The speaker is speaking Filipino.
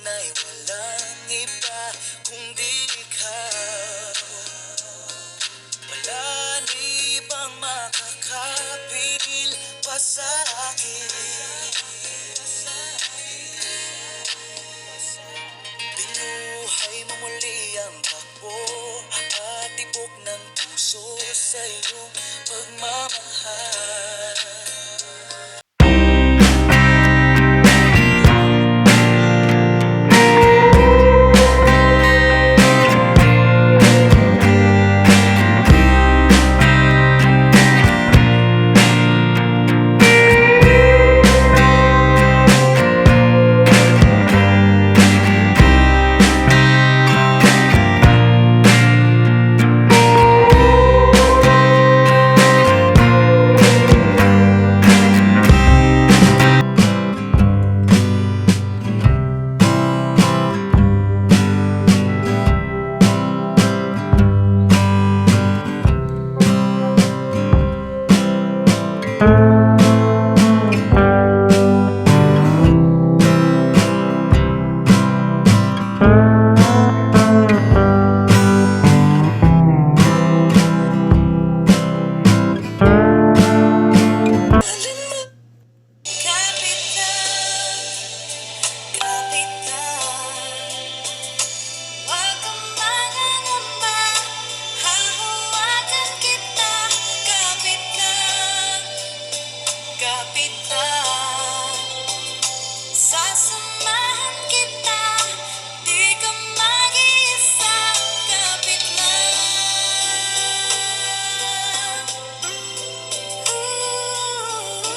tunay walang iba kundi ikaw. Wala ibang makakapil pa sa akin? Binuhay mo muli ang takbo at ibok ng puso sa iyong pagmamahal.